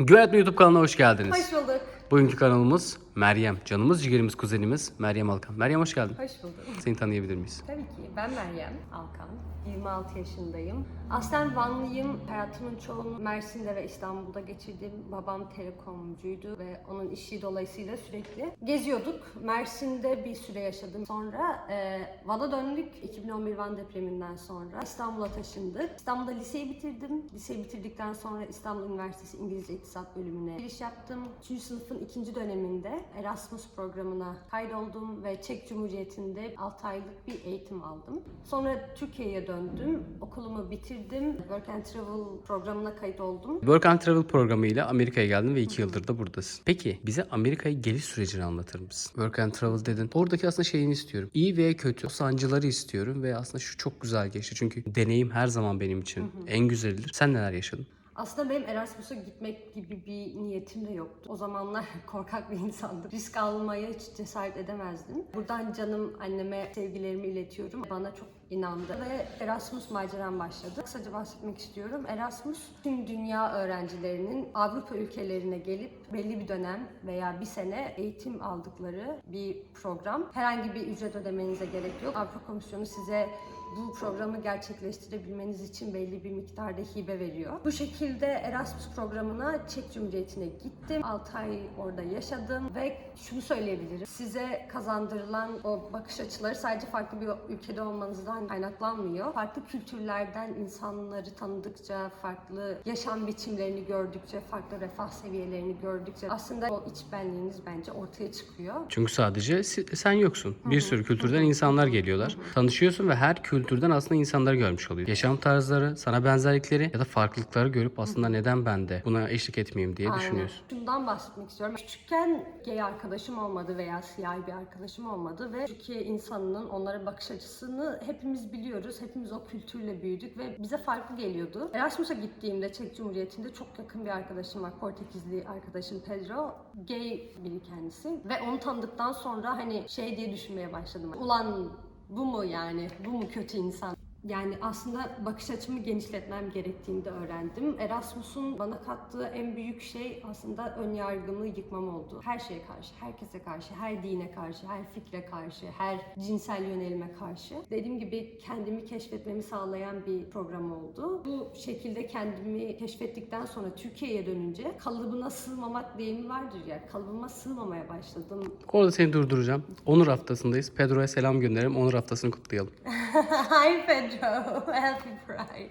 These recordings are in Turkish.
Güvenli YouTube kanalına hoş geldiniz. Hoş bulduk. Bugünkü kanalımız Meryem. Canımız, ciğerimiz, kuzenimiz Meryem Alkan. Meryem hoş geldin. Hoş bulduk. Seni tanıyabilir miyiz? Tabii ki. Ben Meryem Alkan. 26 yaşındayım. Aslen Vanlıyım. Hayatımın çoğunu Mersin'de ve İstanbul'da geçirdim. Babam telekomcuydu ve onun işi dolayısıyla sürekli geziyorduk. Mersin'de bir süre yaşadım. Sonra e, Van'a döndük. 2011 Van depreminden sonra İstanbul'a taşındık. İstanbul'da liseyi bitirdim. Liseyi bitirdikten sonra İstanbul Üniversitesi İngilizce İktisat bölümüne giriş yaptım. 3. sınıfın ikinci döneminde Erasmus programına kaydoldum ve Çek Cumhuriyeti'nde 6 aylık bir eğitim aldım. Sonra Türkiye'ye döndüm. Okulumu bitirdim. Work and Travel programına kayıt oldum. Work and Travel programıyla Amerika'ya geldin ve 2 yıldır da buradasın. Peki bize Amerika'ya geliş sürecini anlatır mısın? Work and Travel dedin. Oradaki aslında şeyini istiyorum. İyi ve kötü. O sancıları istiyorum ve aslında şu çok güzel geçti. Çünkü deneyim her zaman benim için en güzelidir. Sen neler yaşadın? Aslında benim Erasmus'a gitmek gibi bir niyetim de yoktu. O zamanlar korkak bir insandım. Risk almaya hiç cesaret edemezdim. Buradan canım anneme sevgilerimi iletiyorum. Bana çok inandı ve Erasmus maceram başladı. Kısaca bahsetmek istiyorum. Erasmus tüm dünya öğrencilerinin Avrupa ülkelerine gelip belli bir dönem veya bir sene eğitim aldıkları bir program. Herhangi bir ücret ödemenize gerek yok. Avrupa Komisyonu size bu programı gerçekleştirebilmeniz için belli bir miktarda hibe veriyor. Bu şekilde Erasmus programına Çek Cumhuriyeti'ne gittim. 6 ay orada yaşadım ve şunu söyleyebilirim. Size kazandırılan o bakış açıları sadece farklı bir ülkede olmanızdan kaynaklanmıyor. Farklı kültürlerden insanları tanıdıkça, farklı yaşam biçimlerini gördükçe, farklı refah seviyelerini gördükçe aslında o iç benliğiniz bence ortaya çıkıyor. Çünkü sadece sen yoksun. Bir sürü kültürden insanlar geliyorlar. Tanışıyorsun ve her kültürden aslında insanları görmüş oluyorsun. Yaşam tarzları, sana benzerlikleri ya da farklılıkları görüp aslında neden ben de buna eşlik etmeyeyim diye Aynen. düşünüyorsun. Şundan bahsetmek istiyorum. Küçükken gay arkadaşım olmadı veya siyahi bir arkadaşım olmadı ve Türkiye insanının onlara bakış açısını hepimiz biliyoruz. Hepimiz o kültürle büyüdük ve bize farklı geliyordu. Erasmus'a gittiğimde Çek Cumhuriyeti'nde çok yakın bir arkadaşım var. Portekizli arkadaşım Pedro. Gay biri kendisi. Ve onu tanıdıktan sonra hani şey diye düşünmeye başladım. Ulan bu mu yani? Bu mu kötü insan? Yani aslında bakış açımı genişletmem gerektiğini de öğrendim. Erasmus'un bana kattığı en büyük şey aslında ön yargımı yıkmam oldu. Her şeye karşı, herkese karşı, her dine karşı, her fikre karşı, her cinsel yönelime karşı. Dediğim gibi kendimi keşfetmemi sağlayan bir program oldu. Bu şekilde kendimi keşfettikten sonra Türkiye'ye dönünce kalıbına sığmamak deyimi vardır ya. Kalıbıma sığmamaya başladım. Orada seni durduracağım. Onur haftasındayız. Pedro'ya selam gönderelim. Onur haftasını kutlayalım. Hi Pedro, happy Pride.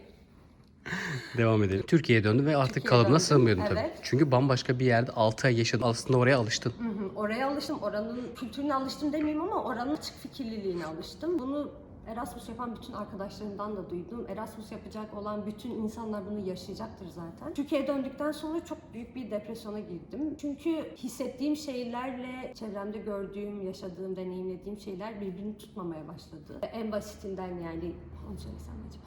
Devam edelim. Türkiye'ye döndü ve artık Türkiye'ye kalıbına döndüm, sığmıyordun tabii. evet. Çünkü bambaşka bir yerde 6 ay yaşadın. Aslında oraya alıştın. Hı hı, Oraya alıştım, oranın kültürüne alıştım demeyeyim ama oranın açık fikirliliğine alıştım. Bunu Erasmus yapan bütün arkadaşlarımdan da duydum. Erasmus yapacak olan bütün insanlar bunu yaşayacaktır zaten. Türkiye'ye döndükten sonra çok büyük bir depresyona girdim. Çünkü hissettiğim şeylerle çevremde gördüğüm, yaşadığım, deneyimlediğim şeyler birbirini tutmamaya başladı. En basitinden yani, onu söylesem acaba?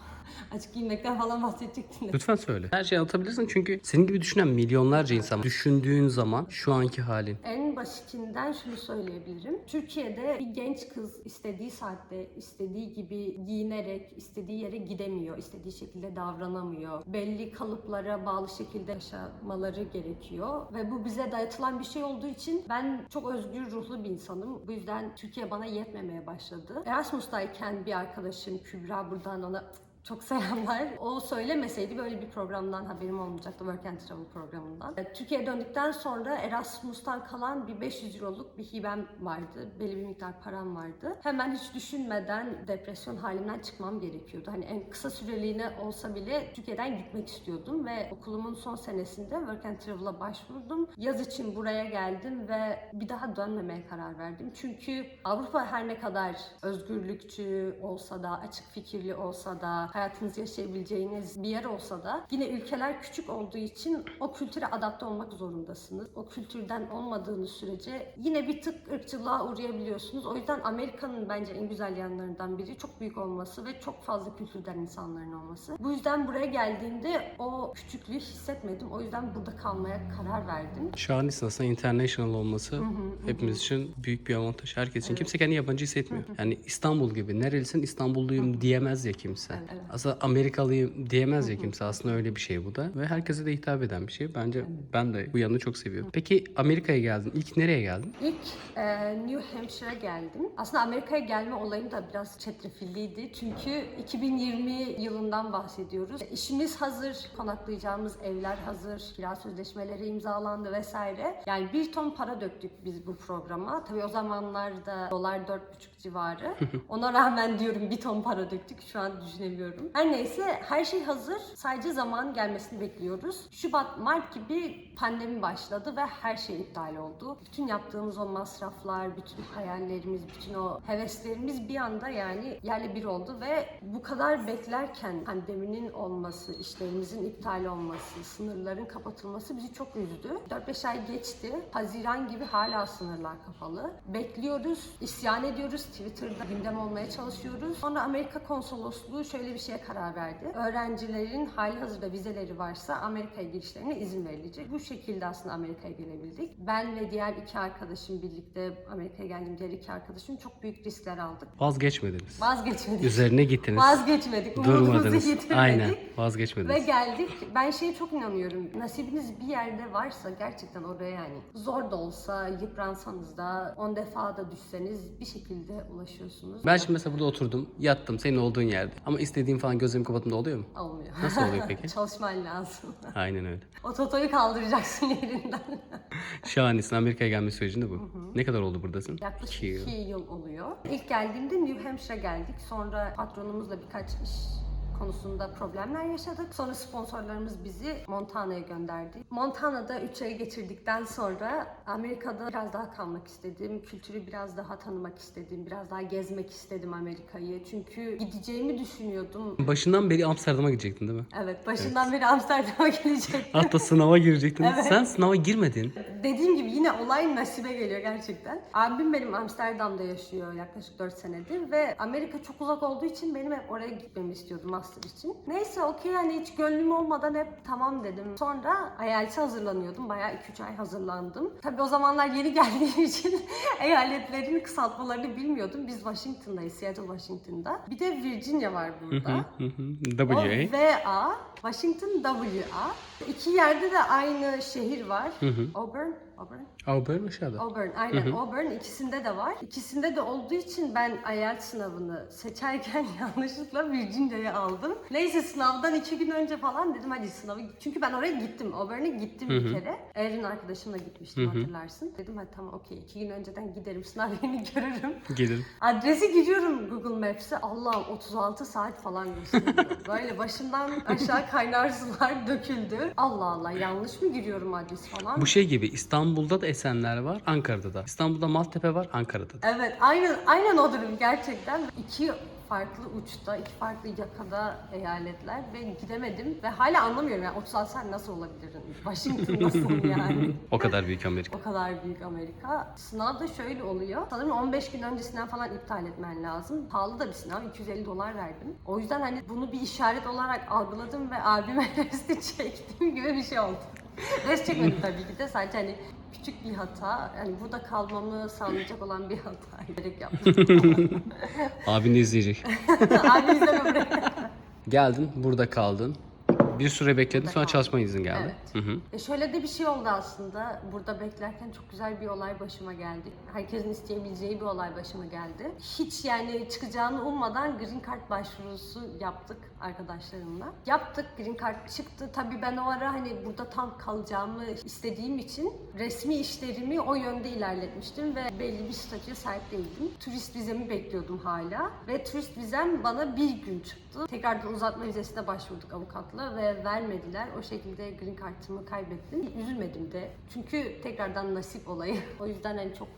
Açık giyinmekten falan bahsedecektim de. Lütfen söyle. Her şeyi anlatabilirsin çünkü senin gibi düşünen milyonlarca insan düşündüğün zaman şu anki halin. En basitinden şunu söyleyebilirim. Türkiye'de bir genç kız istediği saatte, istediği gibi giyinerek, istediği yere gidemiyor, istediği şekilde davranamıyor. Belli kalıplara bağlı şekilde yaşamaları gerekiyor. Ve bu bize dayatılan bir şey olduğu için ben çok özgür ruhlu bir insanım. Bu yüzden Türkiye bana yetmemeye başladı. Erasmus'tayken bir arkadaşım Kübra buradan ona çok selamlar. O söylemeseydi böyle bir programdan haberim olmayacaktı. Work and Travel programından. E, Türkiye'ye döndükten sonra Erasmus'tan kalan bir 500 euroluk bir hibem vardı. Belli bir miktar param vardı. Hemen hiç düşünmeden depresyon halimden çıkmam gerekiyordu. Hani en kısa süreliğine olsa bile Türkiye'den gitmek istiyordum ve okulumun son senesinde Work and Travel'a başvurdum. Yaz için buraya geldim ve bir daha dönmemeye karar verdim. Çünkü Avrupa her ne kadar özgürlükçü olsa da, açık fikirli olsa da, hayatınızı yaşayabileceğiniz bir yer olsa da yine ülkeler küçük olduğu için o kültüre adapte olmak zorundasınız. O kültürden olmadığınız sürece yine bir tık ırkçılığa uğrayabiliyorsunuz. O yüzden Amerika'nın bence en güzel yanlarından biri çok büyük olması ve çok fazla kültürden insanların olması. Bu yüzden buraya geldiğimde o küçüklüğü hissetmedim. O yüzden burada kalmaya karar verdim. Şahanesin aslında international olması hepimiz için büyük bir avantaj. Herkes için. Kimse kendini yabancı hissetmiyor. Yani İstanbul gibi. Nerelisin İstanbulluyum diyemez ya kimse. Evet. Aslında Amerikalıyım diyemez ya kimse. Aslında öyle bir şey bu da. Ve herkese de hitap eden bir şey. Bence ben de bu yanını çok seviyorum. Peki Amerika'ya geldin. İlk nereye geldin? İlk e, New Hampshire'a geldim. Aslında Amerika'ya gelme olayım da biraz çetrefilliydi. Çünkü 2020 yılından bahsediyoruz. İşimiz hazır, konaklayacağımız evler hazır, kira sözleşmeleri imzalandı vesaire. Yani bir ton para döktük biz bu programa. Tabii o zamanlarda dolar 4,5 civarı. Ona rağmen diyorum bir ton para döktük. Şu an düşünemiyorum. Her neyse her şey hazır. Sadece zaman gelmesini bekliyoruz. Şubat, Mart gibi pandemi başladı ve her şey iptal oldu. Bütün yaptığımız o masraflar, bütün hayallerimiz, bütün o heveslerimiz bir anda yani yerle bir oldu ve bu kadar beklerken pandeminin olması, işlerimizin iptal olması, sınırların kapatılması bizi çok üzdü. 4-5 ay geçti. Haziran gibi hala sınırlar kapalı. Bekliyoruz, isyan ediyoruz. Twitter'da gündem olmaya çalışıyoruz. Sonra Amerika Konsolosluğu şöyle bir şeye karar verdi. Öğrencilerin hali hazırda vizeleri varsa Amerika'ya girişlerine izin verilecek. Bu şekilde aslında Amerika'ya gelebildik. Ben ve diğer iki arkadaşım birlikte Amerika'ya geldiğim diğer iki arkadaşım çok büyük riskler aldık. Vazgeçmediniz. Vazgeçmedik. Üzerine gittiniz. Vazgeçmedik. Durmadınız. yitirmedik. Aynen. Ve Vazgeçmediniz. geldik. Ben şeye çok inanıyorum. Nasibiniz bir yerde varsa gerçekten oraya yani zor da olsa yıpransanız da 10 defa da düşseniz bir şekilde ulaşıyorsunuz. Ben şimdi mesela burada oturdum, yattım senin olduğun yerde. Ama istediğim falan gözlerimi kapattığımda oluyor mu? Olmuyor. Nasıl oluyor peki? Çalışman lazım. Aynen öyle. O totoyu kaldıracaksın yerinden. Şahanesin. Amerika'ya gelme sürecinde bu. Ne kadar oldu buradasın? Yaklaşık İki yıl. iki yıl oluyor. İlk geldiğimde New Hampshire'a geldik. Sonra patronumuzla birkaç iş konusunda problemler yaşadık. Sonra sponsorlarımız bizi Montana'ya gönderdi. Montana'da 3 ay geçirdikten sonra Amerika'da biraz daha kalmak istedim. Kültürü biraz daha tanımak istedim. Biraz daha gezmek istedim Amerika'yı. Çünkü gideceğimi düşünüyordum. Başından beri Amsterdam'a gidecektin değil mi? Evet, başından beri Amsterdam'a gelecektim. Hatta sınava girecektin. Evet. Sen sınava girmedin. Dediğim gibi yine olay nasibe geliyor gerçekten. Abim benim Amsterdam'da yaşıyor yaklaşık 4 senedir ve Amerika çok uzak olduğu için benim hep oraya gitmemi istiyordu master için. Neyse okey yani hiç gönlüm olmadan hep tamam dedim. Sonra IELTS'e hazırlanıyordum. Bayağı 2-3 ay hazırlandım. Tabii o zamanlar yeni geldiğim için eyaletlerin kısaltmalarını bilmiyordum. Biz Washington'dayız, Seattle, Washington'da. Bir de Virginia var burada. Hı. O. VA, Washington WA. İki yerde de aynı şehir var. Auburn, Auburn. Auburn aşağıda. Auburn, aynen Auburn ikisinde de var. İkisinde de olduğu için ben IELTS sınavını seçerken yanlışlıkla Virginia'yı aldım. Neyse sınavdan iki gün önce falan dedim hadi sınavı çünkü ben oraya gittim. Auburn'a gittim bir kere. Erin arkadaşımla gitmiştim hatırlarsın. Dedim hadi tamam okey iki gün önceden giderim sınav yerini görürüm. Gelin. Adresi giriyorum Google Maps'e. Allah'ım 36 saat falan gösteriyor. Böyle başımdan aşağı kaynar sular döküldü. Allah Allah yanlış mı giriyorum adresi falan. Bu şey gibi İstanbul'da da Esenler var, Ankara'da da. İstanbul'da Maltepe var, Ankara'da da. Evet aynen aynen o durum gerçekten. İki farklı uçta, iki farklı yakada eyaletler ve gidemedim ve hala anlamıyorum yani 36 saat nasıl olabilir? Washington nasıl yani? O kadar büyük Amerika. O kadar büyük Amerika. Sınav da şöyle oluyor. Sanırım 15 gün öncesinden falan iptal etmen lazım. Pahalı da bir sınav. 250 dolar verdim. O yüzden hani bunu bir işaret olarak algıladım ve abime resti çektim gibi bir şey oldu. Rest çekmedim tabii ki de. Sadece hani küçük bir hata. Yani burada kalmamı sağlayacak olan bir hata. Gerek yaptım. Abin de izleyecek. Abi izleme buraya. Geldin, burada kaldın. Bir süre bekledin, sonra çalışma izin geldi. Evet. Hı hı. E şöyle de bir şey oldu aslında. Burada beklerken çok güzel bir olay başıma geldi. Herkesin isteyebileceği bir olay başıma geldi. Hiç yani çıkacağını ummadan Green Card başvurusu yaptık arkadaşlarımla. Yaptık, Green Card çıktı. Tabii ben o ara hani burada tam kalacağımı istediğim için resmi işlerimi o yönde ilerletmiştim ve belli bir statüye sahip değildim. Turist vizemi bekliyordum hala ve turist vizem bana bir gün çıktı. Tekrardan uzatma vizesine başvurduk avukatla ve vermediler. O şekilde green card'ımı kaybettim. Üzülmedim de. Çünkü tekrardan nasip olayı. O yüzden hani çok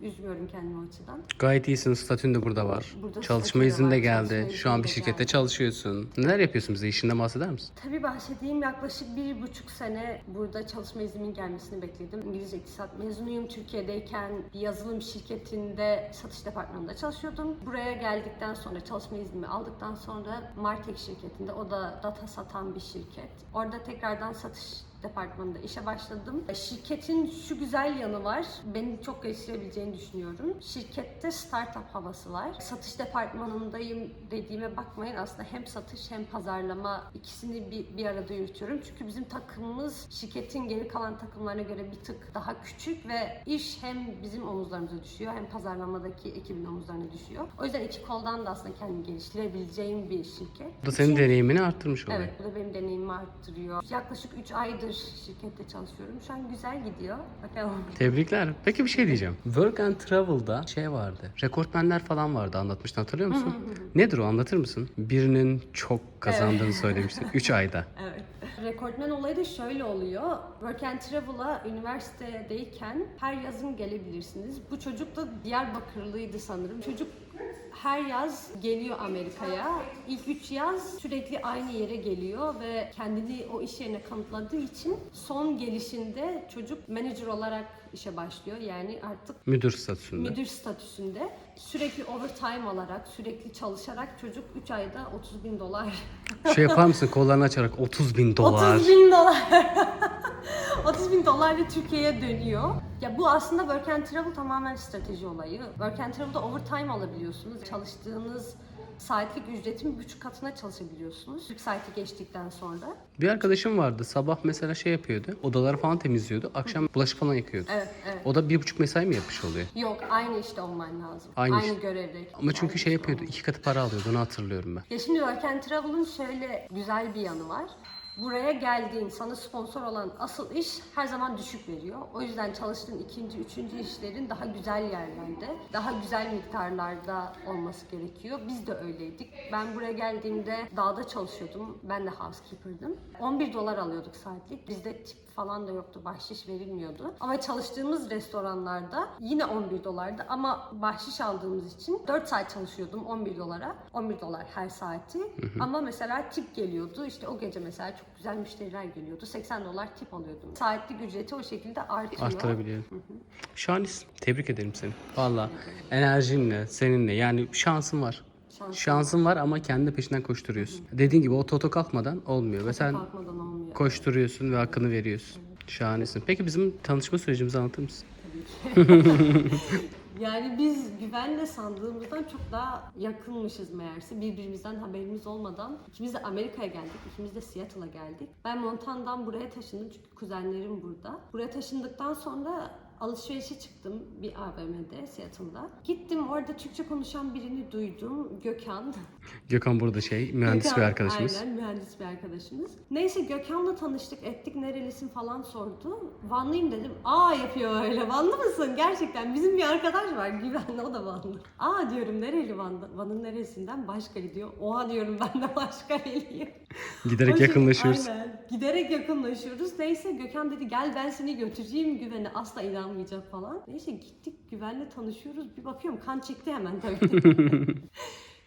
üzmüyorum kendimi o açıdan. Gayet iyisin, statün de burada var. Burada çalışma statü de izin de var, geldi. çalışma Şu an bir de şirkette geldi. çalışıyorsun. Neler yapıyorsun bize? İşinden bahseder misin? Tabii bahsedeyim yaklaşık bir buçuk sene burada çalışma iznimin gelmesini bekledim. İngilizce iktisat mezunuyum. Türkiye'deyken bir yazılım şirketinde satış departmanında çalışıyordum. Buraya geldikten sonra çalışma iznimi aldıktan sonra Martek şirketinde o da data satan bir şirket. Orada tekrardan satış departmanında işe başladım. Şirketin şu güzel yanı var. Beni çok geliştirebileceğini düşünüyorum. Şirkette startup havası var. Satış departmanındayım dediğime bakmayın. Aslında hem satış hem pazarlama ikisini bir, bir arada yürütüyorum. Çünkü bizim takımımız şirketin geri kalan takımlarına göre bir tık daha küçük ve iş hem bizim omuzlarımıza düşüyor hem pazarlamadaki ekibin omuzlarına düşüyor. O yüzden iki koldan da aslında kendimi geliştirebileceğim bir şirket. Bu da senin deneyimini arttırmış oluyor. Evet, bu da benim deneyimimi arttırıyor. Yaklaşık 3 aydır şirkette çalışıyorum. Şu an güzel gidiyor. Bakalım. Tebrikler. Peki bir şey diyeceğim. Work and Travel'da şey vardı. Rekortmenler falan vardı anlatmıştın hatırlıyor musun? Nedir o anlatır mısın? Birinin çok kazandığını söylemiştin 3 ayda. Evet. Rekortmen olayı da şöyle oluyor. Work and Travel'a üniversitedeyken her yazın gelebilirsiniz. Bu çocuk da Diyarbakırlıydı sanırım. Çocuk her yaz geliyor Amerika'ya. İlk üç yaz sürekli aynı yere geliyor ve kendini o iş yerine kanıtladığı için son gelişinde çocuk manager olarak işe başlıyor. Yani artık Müdür statüsünde. müdür statüsünde sürekli overtime alarak, sürekli çalışarak çocuk 3 ayda 30 bin dolar Şey yapar mısın kollarını açarak 30 bin dolar. 30 bin dolar. 30 bin dolarla Türkiye'ye dönüyor. Ya bu aslında Work and Travel tamamen strateji olayı. Work and Travel'da overtime alabiliyorsunuz. Çalıştığınız saatlik ücretin bir buçuk katına çalışabiliyorsunuz. 40 saati geçtikten sonra. Bir arkadaşım vardı sabah mesela şey yapıyordu. Odaları falan temizliyordu. Akşam bulaşık falan yıkıyordu. Evet, evet. O da bir buçuk mesai mi yapmış oluyor? Yok aynı işte olman lazım. Aynı iş. görevde. Ama çünkü Aynı şey işte yapıyordu. iki katı para alıyordu onu hatırlıyorum ben. Ya şimdi Work and Travel'ın şöyle güzel bir yanı var. Buraya geldiğin, sana sponsor olan asıl iş her zaman düşük veriyor. O yüzden çalıştığın ikinci, üçüncü işlerin daha güzel yerlerde, daha güzel miktarlarda olması gerekiyor. Biz de öyleydik. Ben buraya geldiğimde dağda çalışıyordum. Ben de housekeeper'dım. 11 dolar alıyorduk saatlik. Bizde tip falan da yoktu. Bahşiş verilmiyordu. Ama çalıştığımız restoranlarda yine 11 dolardı ama bahşiş aldığımız için 4 saat çalışıyordum 11 dolara. 11 dolar her saati. Ama mesela tip geliyordu. İşte o gece mesela çok güzel müşteriler geliyordu. 80 dolar tip alıyordum. Saatlik ücreti o şekilde artıyor. Arttırabiliyor. Şahanesin. Tebrik ederim seni. Valla enerjinle, seninle yani şansın var. Şansım Şansın var ama kendi peşinden koşturuyorsun. Dediğin gibi o toto kalkmadan olmuyor ve sen Kalkmadan olmuyor. koşturuyorsun ve hakkını veriyorsun. Şahanesin. Peki bizim tanışma sürecimizi anlatır mısın? Yani biz güvenle sandığımızdan çok daha yakınmışız meğerse. Birbirimizden haberimiz olmadan. İkimiz de Amerika'ya geldik. ikimiz de Seattle'a geldik. Ben Montana'dan buraya taşındım çünkü kuzenlerim burada. Buraya taşındıktan sonra alışverişe çıktım bir AVM'de Seattle'da. Gittim orada Türkçe konuşan birini duydum. Gökhan. Gökhan burada şey, mühendis Gökhan, bir arkadaşımız. Aynen mühendis bir arkadaşımız. Neyse Gökhan'la tanıştık ettik nerelisin falan sordu. Vanlıyım dedim. Aa yapıyor öyle. Vanlı mısın? Gerçekten bizim bir arkadaş var Güvenli o da Vanlı. Aa diyorum nereli Van'da? Van'ın neresinden? Başkali diyor. Oha diyorum ben de Başkaliliyim. Giderek O şey- yakınlaşıyoruz. Aynen. Giderek yakınlaşıyoruz. Neyse Gökhan dedi gel ben seni götüreceğim güvene asla inanmayacak falan. Neyse gittik güvenle tanışıyoruz. Bir bakıyorum kan çekti hemen tabii.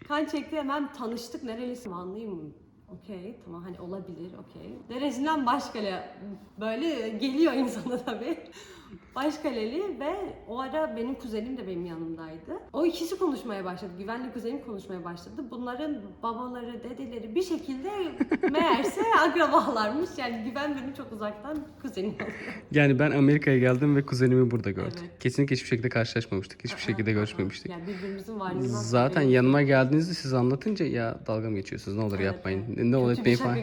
kan çekti hemen tanıştık. Nerelisin? Vanlıyım. Okey tamam hani olabilir okey. Neresinden Başkale böyle geliyor insana tabii. Başkaleli ve o ara benim kuzenim de benim yanımdaydı. O ikisi konuşmaya başladı. Güvenli kuzenim konuşmaya başladı. Bunların babaları, dedeleri bir şekilde meğerse akrabalarmış. Yani güven benim çok uzaktan kuzenim. Yani ben Amerika'ya geldim ve kuzenimi burada gördüm. Evet. Kesinlikle hiçbir şekilde karşılaşmamıştık. Hiçbir şekilde görüşmemiştik. Yani birbirimizin varlığından Zaten haberimiz yanıma geldiğinizde siz anlatınca ya dalga mı geçiyorsunuz ne olur Evet, yapmayın evet. ne olur etmeyin falan.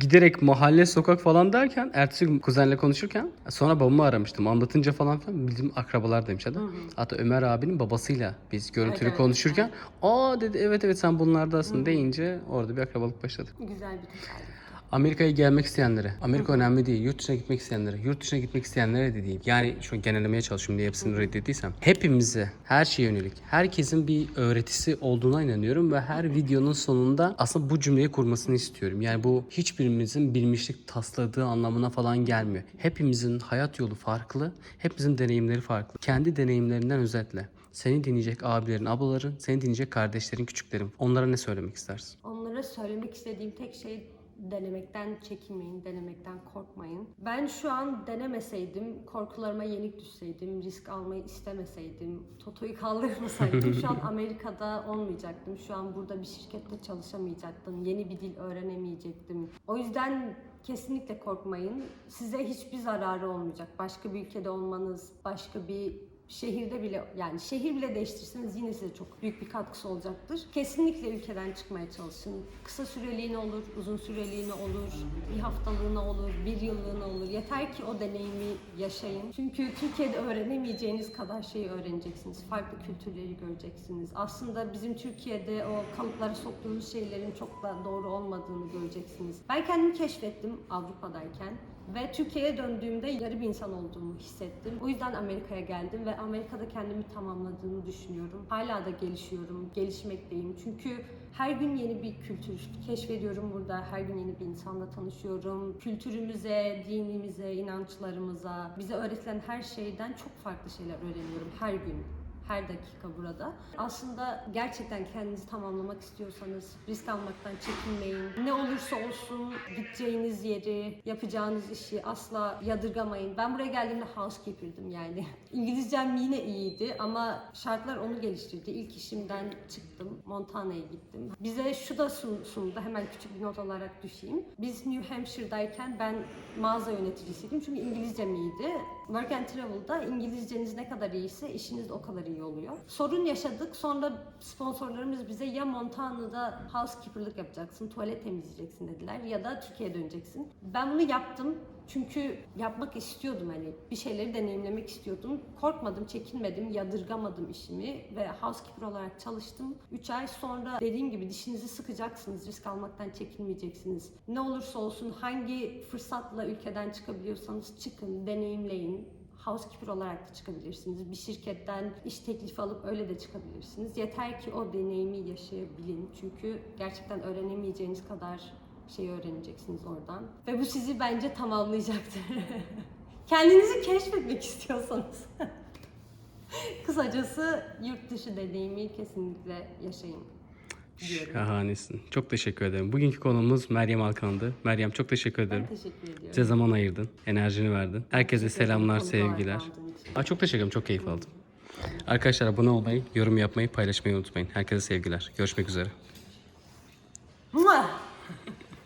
Giderek mahalle sokak falan derken ertesi gün kuzenle konuşurken sonra babamı aramıştım anlatınca falan filan bizim akrabalar demiş adam. Hatta Ömer abinin babasıyla biz görüntülü evet, konuşurken aa dedi evet evet sen bunlardasın deyince orada bir akrabalık başladı. Güzel bir tesadüf. Amerika'ya gelmek isteyenlere, Amerika önemli değil, yurt dışına gitmek isteyenlere, yurt dışına gitmek isteyenlere de değil. Yani şu genellemeye çalışıyorum diye hepsini reddettiysem. Hepimize, her şeye yönelik, herkesin bir öğretisi olduğuna inanıyorum ve her videonun sonunda aslında bu cümleyi kurmasını istiyorum. Yani bu hiçbirimizin bilmişlik tasladığı anlamına falan gelmiyor. Hepimizin hayat yolu farklı, hepimizin deneyimleri farklı. Kendi deneyimlerinden özetle. Seni dinleyecek abilerin, ablaların, seni dinleyecek kardeşlerin, küçüklerin. Onlara ne söylemek istersin? Onlara söylemek istediğim tek şey denemekten çekinmeyin, denemekten korkmayın. Ben şu an denemeseydim, korkularıma yenik düşseydim, risk almayı istemeseydim, Toto'yu kaldırmasaydım şu an Amerika'da olmayacaktım. Şu an burada bir şirkette çalışamayacaktım. Yeni bir dil öğrenemeyecektim. O yüzden kesinlikle korkmayın. Size hiçbir zararı olmayacak. Başka bir ülkede olmanız, başka bir şehirde bile yani şehir bile değiştirseniz yine size çok büyük bir katkısı olacaktır. Kesinlikle ülkeden çıkmaya çalışın. Kısa süreliğine olur, uzun süreliğine olur, bir haftalığına olur, bir yıllığına olur. Yeter ki o deneyimi yaşayın. Çünkü Türkiye'de öğrenemeyeceğiniz kadar şeyi öğreneceksiniz. Farklı kültürleri göreceksiniz. Aslında bizim Türkiye'de o kalıplara soktuğumuz şeylerin çok da doğru olmadığını göreceksiniz. Ben kendimi keşfettim Avrupa'dayken. Ve Türkiye'ye döndüğümde yarı bir insan olduğumu hissettim. O yüzden Amerika'ya geldim ve Amerika'da kendimi tamamladığımı düşünüyorum. Hala da gelişiyorum, gelişmekteyim. Çünkü her gün yeni bir kültür keşfediyorum burada. Her gün yeni bir insanla tanışıyorum. Kültürümüze, dinimize, inançlarımıza, bize öğretilen her şeyden çok farklı şeyler öğreniyorum her gün her dakika burada. Aslında gerçekten kendinizi tamamlamak istiyorsanız risk almaktan çekinmeyin. Ne olursa olsun gideceğiniz yeri, yapacağınız işi asla yadırgamayın. Ben buraya geldiğimde housekeeper'dım yani. İngilizcem yine iyiydi ama şartlar onu geliştirdi. İlk işimden çıktım, Montana'ya gittim. Bize şu da sun- sundu, hemen küçük bir not olarak düşeyim. Biz New Hampshire'dayken ben mağaza yöneticisiydim çünkü İngilizcem iyiydi. Work and Travel'da İngilizceniz ne kadar iyiyse işiniz o kadar iyi oluyor. Sorun yaşadık. Sonra sponsorlarımız bize ya Montana'da housekeeper'lık yapacaksın, tuvalet temizleyeceksin dediler ya da Türkiye'ye döneceksin. Ben bunu yaptım. Çünkü yapmak istiyordum hani bir şeyleri deneyimlemek istiyordum. Korkmadım, çekinmedim, yadırgamadım işimi ve housekeeper olarak çalıştım. 3 ay sonra dediğim gibi dişinizi sıkacaksınız, risk almaktan çekinmeyeceksiniz. Ne olursa olsun hangi fırsatla ülkeden çıkabiliyorsanız çıkın, deneyimleyin housekeeper olarak da çıkabilirsiniz. Bir şirketten iş teklifi alıp öyle de çıkabilirsiniz. Yeter ki o deneyimi yaşayabilin. Çünkü gerçekten öğrenemeyeceğiniz kadar şey öğreneceksiniz oradan. Ve bu sizi bence tamamlayacaktır. Kendinizi keşfetmek istiyorsanız. Kısacası yurt dışı deneyimi kesinlikle yaşayın. diyorum. Şahanesin. Çok teşekkür ederim. Bugünkü konuğumuz Meryem Alkan'dı. Meryem çok teşekkür ederim. Ben teşekkür ediyorum. Bize zaman ayırdın, enerjini verdin. Herkese selamlar, sevgiler. Aa, çok teşekkür ederim, çok keyif aldım. Arkadaşlar abone olmayı, yorum yapmayı, paylaşmayı unutmayın. Herkese sevgiler. Görüşmek üzere. Mua!